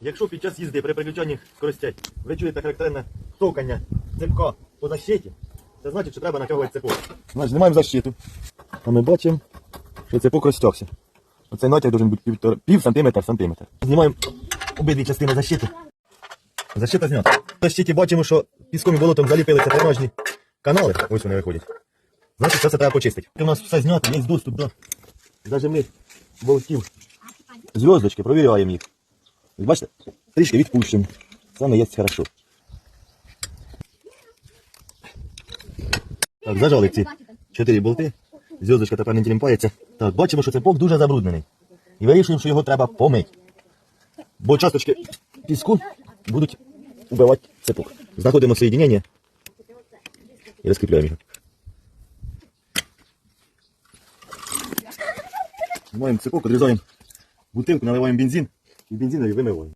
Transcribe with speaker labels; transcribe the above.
Speaker 1: Якщо під час їзди при переключанні скоростей ви чуєте характерне токання цепка по защиті, це значить, що треба натягувати цепок. Значить, знімаємо защиту. А ми бачимо, що цепок розтягся. Оцей натяг має бути пів сантиметра в сантиметр. Знімаємо обидві частини защити. Защита знята. В защиті бачимо, що піском і болотом заліпилися дренажні канали. Ось вони виходять. Значить, це треба почистити. У нас все знято, є доступ до зажимних болтів. Зв'язочки, провіряємо їх. Бачите, трішки відпущено. Це не є хорошо. Так, зажали ці чотири болти. Зв'язочка тепер не тілімпається. Так, бачимо, що цепок дуже забруднений. І вирішуємо, що його треба помити. Бо часточки піску будуть убивати цепок. Знаходимо соєдинення і розкріпляємо його. Знімаємо цепок, відрізаємо бутилку, наливаємо бензин і в бензинові вимиваємо.